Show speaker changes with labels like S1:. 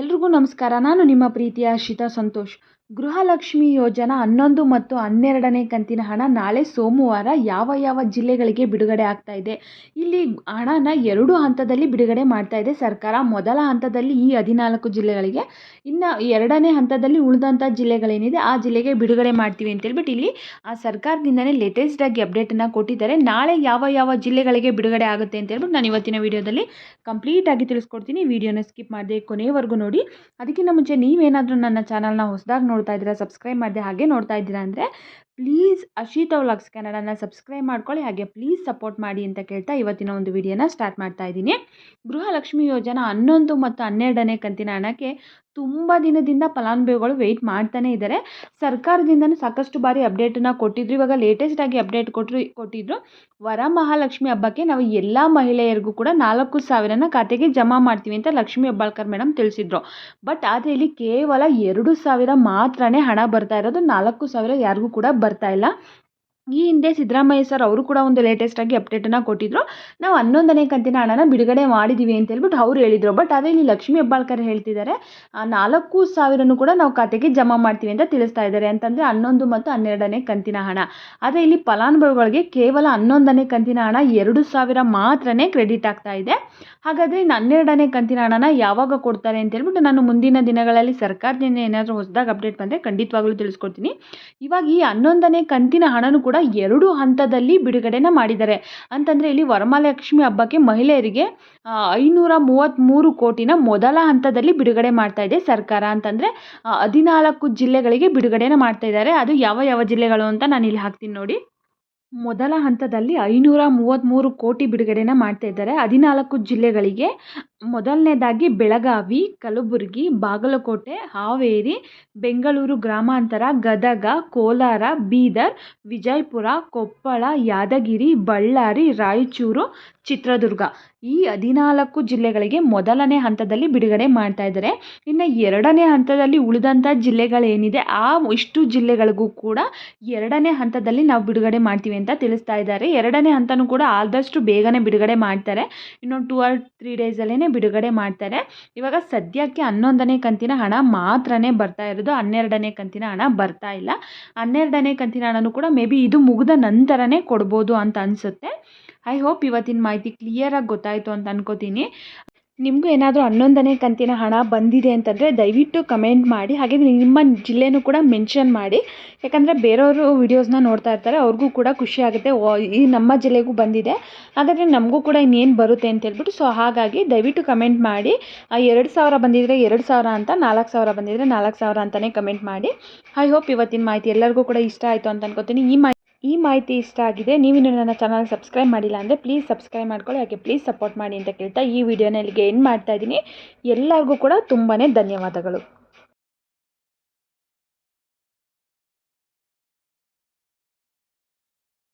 S1: ಎಲ್ರಿಗೂ ನಮಸ್ಕಾರ. ನಾನು ನಿಮ್ಮ ಪ್ರೀತಿಯ ಶಿತಾ ಸಂತೋಷ್. ಗೃಹಲಕ್ಷ್ಮಿ ಯೋಜನಾ ಹನ್ನೊಂದು ಮತ್ತು ಹನ್ನೆರಡನೇ ಕಂತಿನ ಹಣ ನಾಳೆ ಸೋಮವಾರ ಯಾವ ಯಾವ ಜಿಲ್ಲೆಗಳಿಗೆ ಬಿಡುಗಡೆ ಆಗ್ತಾ ಇದೆ? ಇಲ್ಲಿ ಹಣನ ಎರಡು ಹಂತದಲ್ಲಿ ಬಿಡುಗಡೆ ಮಾಡ್ತಾ ಇದೆ. ಸರ್ಕಾರ ಮೊದಲ ಹಂತದಲ್ಲಿ ಈ ಹದಿನಾಲ್ಕು ಜಿಲ್ಲೆಗಳಿಗೆ, ಇನ್ನು ಎರಡನೇ ಹಂತದಲ್ಲಿ ಉಳಿದಂಥ ಜಿಲ್ಲೆಗಳೇನಿದೆ ಆ ಜಿಲ್ಲೆಗೆ ಬಿಡುಗಡೆ ಮಾಡ್ತೀವಿ ಅಂತೇಳ್ಬಿಟ್ಟು ಇಲ್ಲಿ ಆ ಸರ್ಕಾರದಿಂದನೇ ಲೇಟೆಸ್ಟಾಗಿ ಅಪ್ಡೇಟನ್ನು ಕೊಟ್ಟಿದ್ದಾರೆ. ನಾಳೆ ಯಾವ ಯಾವ ಜಿಲ್ಲೆಗಳಿಗೆ ಬಿಡುಗಡೆ ಆಗುತ್ತೆ ಅಂತೇಳ್ಬಿಟ್ಟು ನಾನು ಇವತ್ತಿನ ವಿಡಿಯೋದಲ್ಲಿ ಕಂಪ್ಲೀಟಾಗಿ ತಿಳಿಸ್ಕೊಡ್ತೀನಿ. ವೀಡಿಯೋನ ಸ್ಕಿಪ್ ಮಾಡದೆ ಕೊನೆಯವರೆಗೂ ನೋಡಿ. ಅದಕ್ಕಿಂತ ಮುಂಚೆ ನೀವೇನಾದರೂ ನನ್ನ ಚಾನಲ್ನ ಹೊಸದಾಗಿ ನೋಡ್ತಾ ಇದ್ದೀರಾ ಸಬ್ಸ್ಕ್ರೈಬ್ ಮಾಡದೆ ಹಾಗೆ ನೋಡ್ತಾ ಇದ್ದೀರಾ ಅಂದರೆ ಪ್ಲೀಸ್ ಅಶೀತ ವ್ಲಾಗ್ಸ್ ಕನ್ನಡನ ಸಬ್ಸ್ಕ್ರೈಬ್ ಮಾಡ್ಕೊಳ್ಳಿ, ಹಾಗೆ ಪ್ಲೀಸ್ ಸಪೋರ್ಟ್ ಮಾಡಿ ಅಂತ ಕೇಳ್ತಾ ಇವತ್ತಿನ ಒಂದು ವಿಡಿಯೋನ ಸ್ಟಾರ್ಟ್ ಮಾಡ್ತಾ ಇದ್ದೀನಿ. ಗೃಹಲಕ್ಷ್ಮಿ ಯೋಜನಾ ಹನ್ನೊಂದು ಮತ್ತು ಹನ್ನೆರಡನೇ ಕಂತಿನ ಹಣಕ್ಕೆ ತುಂಬ ದಿನದಿಂದ ಫಲಾನುಭವಿಗಳು ವೆಯ್ಟ್ ಮಾಡ್ತಾನೆ ಇದ್ದಾರೆ. ಸರ್ಕಾರದಿಂದನೂ ಸಾಕಷ್ಟು ಬಾರಿ ಅಪ್ಡೇಟನ್ನು ಕೊಟ್ಟಿದ್ರು, ಇವಾಗ ಲೇಟೆಸ್ಟಾಗಿ ಅಪ್ಡೇಟ್ ಕೊಟ್ಟರು ಕೊಟ್ಟಿದ್ರು. ವರಮಹಾಲಕ್ಷ್ಮಿ ಹಬ್ಬಕ್ಕೆ ನಾವು ಎಲ್ಲ ಮಹಿಳೆಯರಿಗೂ ಕೂಡ ನಾಲ್ಕು ಸಾವಿರನ ಖಾತೆಗೆ ಜಮಾ ಮಾಡ್ತೀವಿ ಅಂತ ಲಕ್ಷ್ಮಿ ಹೆಬ್ಬಾಳ್ಕರ್ ಮೇಡಮ್ ತಿಳಿಸಿದ್ರು. ಬಟ್ ಆದರೆ ಇಲ್ಲಿ ಕೇವಲ ಎರಡು ಸಾವಿರ ಮಾತ್ರನೇ ಹಣ ಬರ್ತಾ ಇರೋದು, ನಾಲ್ಕು ಸಾವಿರ ಯಾರಿಗೂ ಕೂಡ ಬರ್ತಾ ಇಲ್ಲ. ಈ ಹಿಂದೆ ಸಿದ್ದರಾಮಯ್ಯ ಸರ್ ಅವರು ಕೂಡ ಒಂದು ಲೇಟೆಸ್ಟಾಗಿ ಅಪ್ಡೇಟನ್ನು ಕೊಟ್ಟಿದ್ರು. ನಾವು ಹನ್ನೊಂದನೇ ಕಂತಿನ ಹಣನ ಬಿಡುಗಡೆ ಮಾಡಿದ್ದೀವಿ ಅಂತ ಹೇಳ್ಬಿಟ್ಟು ಅವ್ರು ಹೇಳಿದರು. ಬಟ್ ಅದೇ ಇಲ್ಲಿ ಲಕ್ಷ್ಮೀ ಹೆಬ್ಬಾಳ್ಕರ್ ಹೇಳ್ತಿದ್ದಾರೆ ನಾಲ್ಕು ಸಾವಿರನೂ ಕೂಡ ನಾವು ಖಾತೆಗೆ ಜಮಾ ಮಾಡ್ತೀವಿ ಅಂತ ತಿಳಿಸ್ತಾ ಇದ್ದಾರೆ. ಅಂತಂದರೆ ಹನ್ನೊಂದು ಮತ್ತು ಹನ್ನೆರಡನೇ ಕಂತಿನ ಹಣ. ಆದರೆ ಇಲ್ಲಿ ಫಲಾನುಭವಿಗಳಿಗೆ ಕೇವಲ ಹನ್ನೊಂದನೇ ಕಂತಿನ ಹಣ ಎರಡು ಸಾವಿರ ಮಾತ್ರನೇ ಕ್ರೆಡಿಟ್ ಆಗ್ತಾ ಇದೆ. ಹಾಗಾದರೆ ಇನ್ನು ಹನ್ನೆರಡನೇ ಕಂತಿನ ಹಣನ ಯಾವಾಗ ಕೊಡ್ತಾರೆ ಅಂತ ಹೇಳ್ಬಿಟ್ಟು ನಾನು ಮುಂದಿನ ದಿನಗಳಲ್ಲಿ ಸರ್ಕಾರದಿಂದ ಏನಾದರೂ ಹೊಸದಾಗಿ ಅಪ್ಡೇಟ್ ಬಂದರೆ ಖಂಡಿತವಾಗ್ಲೂ ತಿಳಿಸ್ಕೊಡ್ತೀನಿ. ಇವಾಗ ಈ ಹನ್ನೊಂದನೇ ಕಂತಿನ ಹಣನೂ ಕೂಡ ಎರಡು ಹಂತದಲ್ಲಿ ಬಿಡುಗಡೆನ ಮಾಡಿದ್ದಾರೆ. ಅಂತಂದರೆ ಇಲ್ಲಿ ವರಮಹಾಲಕ್ಷ್ಮಿ ಹಬ್ಬಕ್ಕೆ ಮಹಿಳೆಯರಿಗೆ ಐನೂರ ಮೂವತ್ತ್ಮೂರು ಕೋಟಿನ ಮೊದಲ ಹಂತದಲ್ಲಿ ಬಿಡುಗಡೆ ಮಾಡ್ತಾ ಇದೆ ಸರ್ಕಾರ. ಅಂತಂದರೆ ಹದಿನಾಲ್ಕು ಜಿಲ್ಲೆಗಳಿಗೆ ಬಿಡುಗಡೆನ ಮಾಡ್ತಾ ಇದ್ದಾರೆ. ಅದು ಯಾವ ಯಾವ ಜಿಲ್ಲೆಗಳು ಅಂತ ನಾನು ಇಲ್ಲಿ ಹಾಕ್ತೀನಿ ನೋಡಿ. ಮೊದಲ ಹಂತದಲ್ಲಿ ಐನೂರ ಮೂವತ್ತ್ಮೂರು ಕೋಟಿ ಬಿಡುಗಡೆನ ಮಾಡ್ತಾ ಇದ್ದಾರೆ. ಹದಿನಾಲ್ಕು ಜಿಲ್ಲೆಗಳಿಗೆ ಮೊದಲನೇದಾಗಿ ಬೆಳಗಾವಿ, ಕಲಬುರಗಿ, ಬಾಗಲಕೋಟೆ, ಹಾವೇರಿ, ಬೆಂಗಳೂರು ಗ್ರಾಮಾಂತರ, ಗದಗ, ಕೋಲಾರ, ಬೀದರ್, ವಿಜಯಪುರ, ಕೊಪ್ಪಳ, ಯಾದಗಿರಿ, ಬಳ್ಳಾರಿ, ರಾಯಚೂರು, ಚಿತ್ರದುರ್ಗ. ಈ ಹದಿನಾಲ್ಕು ಜಿಲ್ಲೆಗಳಿಗೆ ಮೊದಲನೇ ಹಂತದಲ್ಲಿ ಬಿಡುಗಡೆ ಮಾಡ್ತಾ ಇದ್ದಾರೆ. ಇನ್ನು ಎರಡನೇ ಹಂತದಲ್ಲಿ ಉಳಿದಂಥ ಜಿಲ್ಲೆಗಳೇನಿದೆ, ಆ ಇಷ್ಟು ಜಿಲ್ಲೆಗಳಿಗೂ ಕೂಡ ಎರಡನೇ ಹಂತದಲ್ಲಿ ನಾವು ಬಿಡುಗಡೆ ಮಾಡ್ತೀವಿ ಅಂತ ತಿಳಿಸ್ತಾ ಇದ್ದಾರೆ. ಎರಡನೇ ಹಂತನೂ ಕೂಡ ಆದಷ್ಟು ಬೇಗನೆ ಬಿಡುಗಡೆ ಮಾಡ್ತಾರೆ. ಇನ್ನೊಂದು ಟೂ ಆರ್ ತ್ರೀ ಡೇಸಲ್ಲೇ ಬಿಡುಗಡೆ ಮಾಡ್ತಾರೆ. ಇವಾಗ ಸದ್ಯಕ್ಕೆ ಹನ್ನೊಂದನೇ ಕಂತಿನ ಹಣ ಮಾತ್ರನೇ ಬರ್ತಾ ಇರೋದು, ಹನ್ನೆರಡನೇ ಕಂತಿನ ಹಣ ಬರ್ತಾ ಇಲ್ಲ. ಹನ್ನೆರಡನೇ ಕಂತಿನ ಹಣನೂ ಕೂಡ ಮೇ ಬಿ ಇದು ಮುಗಿದ ನಂತರನೇ ಕೊಡ್ಬೋದು ಅಂತ ಅನಿಸುತ್ತೆ. ಐ ಹೋಪ್ ಇವತ್ತಿನ ಮಾಹಿತಿ ಕ್ಲಿಯರಾಗಿ ಗೊತ್ತಾಯಿತು ಅಂತ ಅನ್ಕೋತೀನಿ. ನಿಮಗೂ ಏನಾದರೂ ಹನ್ನೊಂದನೇ ಕಂತಿನ ಹಣ ಬಂದಿದೆ ಅಂತಂದರೆ ದಯವಿಟ್ಟು ಕಮೆಂಟ್ ಮಾಡಿ. ಹಾಗೆ ನಿಮ್ಮ ಜಿಲ್ಲೆನೂ ಕೂಡ ಮೆನ್ಷನ್ ಮಾಡಿ. ಯಾಕಂದರೆ ಬೇರೆಯವರು ವೀಡಿಯೋಸ್ನ ನೋಡ್ತಾ ಇರ್ತಾರೆ, ಅವ್ರಿಗೂ ಕೂಡ ಖುಷಿ ಆಗುತ್ತೆ. ಓ, ಈ ನಮ್ಮ ಜಿಲ್ಲೆಗೂ ಬಂದಿದೆ. ಹಾಗಾದರೆ ನಮಗೂ ಕೂಡ ಇನ್ನೇನು ಬರುತ್ತೆ ಅಂತ ಹೇಳ್ಬಿಟ್ಟು ಸೊ ಹಾಗಾಗಿ ದಯವಿಟ್ಟು ಕಮೆಂಟ್ ಮಾಡಿ. ಎರಡು ಸಾವಿರ ಬಂದಿದ್ದರೆ ಎರಡು ಸಾವಿರ ಅಂತ, ನಾಲ್ಕು ಸಾವಿರ ಬಂದಿದ್ದರೆ ನಾಲ್ಕು ಸಾವಿರ ಅಂತಲೇ ಕಮೆಂಟ್ ಮಾಡಿ. ಐ ಹೋಪ್ ಇವತ್ತಿನ ಮಾಹಿತಿ ಎಲ್ಲರಿಗೂ ಕೂಡ ಇಷ್ಟ ಆಯಿತು ಅಂತ ಅನ್ಕೋತೀನಿ. ಈ ಮಾಹಿತಿ ಈ ಮಾಹಿತಿ ಇಷ್ಟ ಆಗಿದೆ ನೀವಿನ್ನು ನನ್ನ ಚಾನಲ್ ಸಬ್ಸ್ಕ್ರೈಬ್ ಮಾಡಿಲ್ಲ ಅಂದರೆ ಪ್ಲೀಸ್ ಸಬ್ಸ್ಕ್ರೈಬ್ ಮಾಡ್ಕೊಳ್ಳಿ, ಹಾಗೆ ಪ್ಲೀಸ್ ಸಪೋರ್ಟ್ ಮಾಡಿ ಅಂತ ಕೇಳ್ತಾ ಈ ವಿಡಿಯೋನ ಇಲ್ಲಿಗೆ ಮಾಡ್ತಾ ಇದ್ದೀನಿ. ಎಲ್ಲರಿಗೂ ಕೂಡ ತುಂಬಾ ಧನ್ಯವಾದಗಳು.